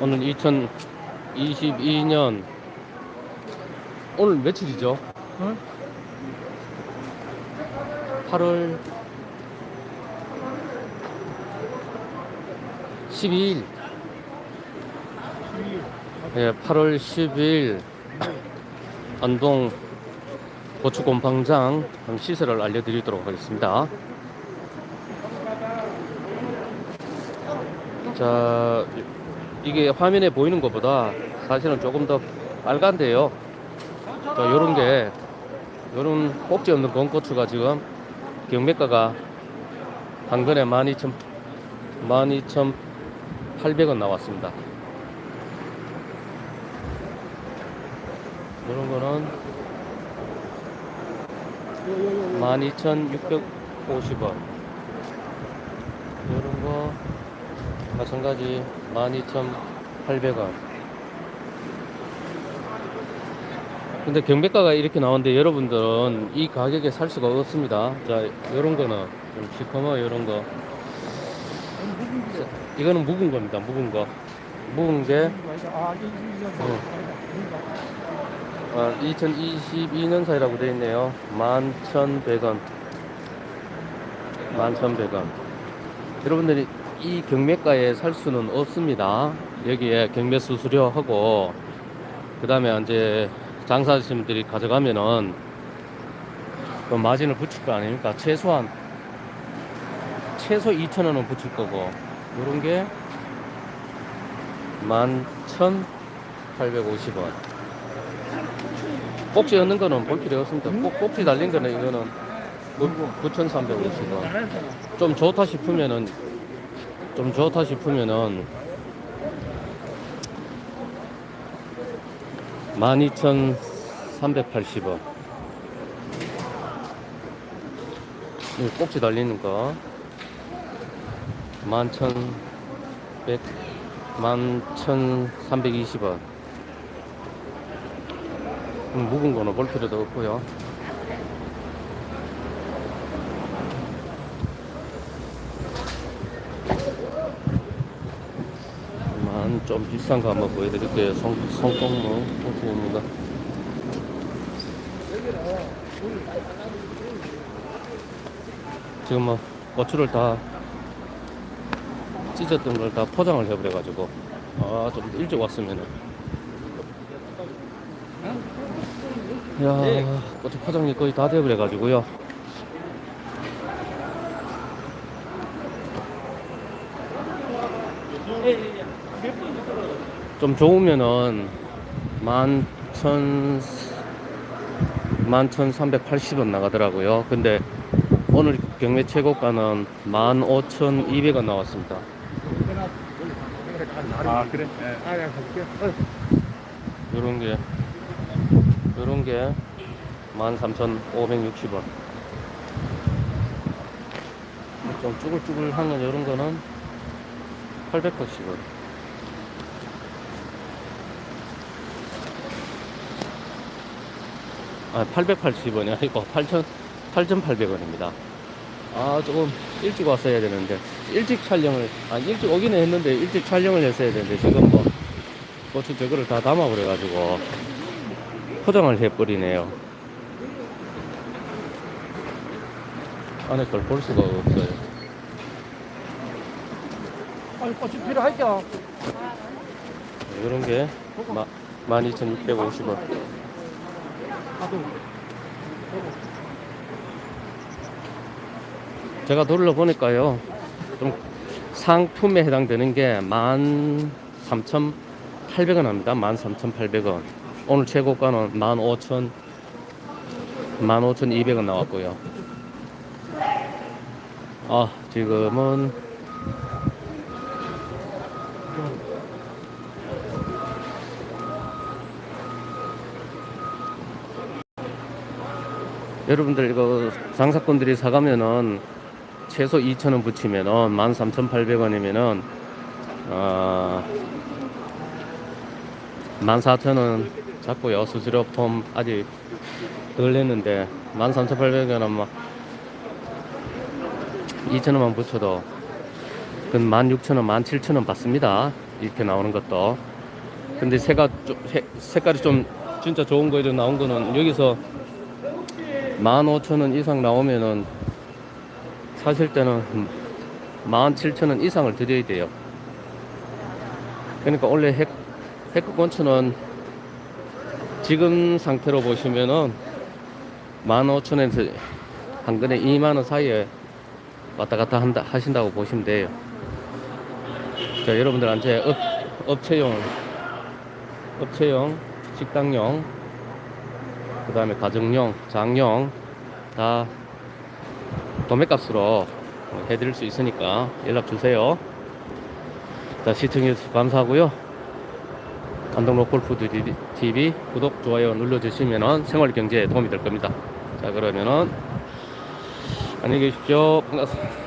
오늘 2022년 오늘 며칠이죠? 응? 8월 12일 예, 8월 12일 안동 고추곰팡장 시세를 알려드리도록 하겠습니다. 자, 이게 화면에 보이는 것보다 사실은 조금 더 빨간데요. 자, 요런 게, 요런 꼭지 없는 건고추가 지금 경매가가 한 근에 12,000, 12,800원 나왔습니다. 요런 거는 12,650원. 요런 거 마찬가지 12,800원. 근데 경매가가 이렇게 나오는데 여러분들은 이 가격에 살 수가 없습니다. 자, 요런 거는 좀 시커머 요런 거. 자, 이거는 묵은 겁니다. 묵은 거. 묵은 게 아, 어. 아, 2022년 사이라고 되어 있네요. 11,100원. 11,100원. 여러분들이 이 경매가에 살 수는 없습니다. 여기에 경매 수수료하고, 그 다음에 이제 장사하시는 분들이 가져가면은 그 마진을 붙일 거 아닙니까? 최소한, 최소 2,000원은 붙일 거고, 요런 게 11,850원. 꼭지 넣는 거는 볼 필요 없습니다. 꼭, 꼭지 달린 거는 이거는 9,350원. 좀 좋다 싶으면은 좀 좋다 싶으면은 12,380원. 이 꼭지 달리는 거 11,100 11,320원. 음, 묵은 거는 볼 필요도 없고요. 만 좀 비싼 거 한번 보여드릴게요. 성, 성공무 상품입니다. 지금 뭐 고추를 다 찢었던 걸 다 포장을 해버려가지고 아 좀 일찍 왔으면은 야 고추 포장이 거의 다 돼버려가지고요 좀 좋으면은 만천 만천 삼백 팔십 원 나가더라고요 근데 오늘 경매 최고가는 만 오천 이백 원 나왔습니다 아, 그래? 아, 내가 가볼게. 요런 게 요런 게 13,560원. 좀 쭈글쭈글한 건 요런 거는 880원. 아, 880원이 아니고 8,000 8,800원입니다. 아, 조금 일찍 왔어야 되는데 일찍 촬영을 아 일찍 오기는 했는데 일찍 촬영을 했어야 되는데 지금 뭐 고추 저거를 다 담아버려 가지고 포장을 해버리네요. 안에 걸 볼 수가 없어요. 아니, 꽃이 필요할게요. 이런 게 마, 12,650원. 제가 둘러보니까요, 좀 상품에 해당되는 게 13,800원 합니다. 13,800원. 오늘 최고가는 15,000, 15,200원 나왔고요. 아, 지금은 여러분들 이거 장사꾼들이 사가면은 최소 2,000원 붙이면은 13,800원이면은 어 14,000원 잡고요. 수수료 폼 아직 덜 냈는데 13,800원은 막 2,000원만 붙여도 그 16,000원, 17,000원 받습니다. 이렇게 나오는 것도. 근데 색깔 좀, 색- 색깔이 좀 진짜 좋은 거에 나온 거는 여기서 15,000원 이상 나오면은 사실 때는 17,000원 이상을 드려야 돼요. 그러니까 원래 핵, 핵국건초는 지금 상태로 보시면은 15,000원에서 한 근에 2만원 사이에 왔다 갔다 한다, 하신다고 보시면 돼요. 자, 여러분들한테 업, 업체용, 업체용, 식당용, 그 다음에 가정용, 장용 다 도매값으로 해드릴 수 있으니까 연락 주세요. 자, 시청해주셔서 감사하고요. 안동 로컬푸드 TV 구독, 좋아요 눌러주시면 생활 경제에 도움이 될 겁니다. 자, 그러면은 안녕히 계십시오. 반갑습니다.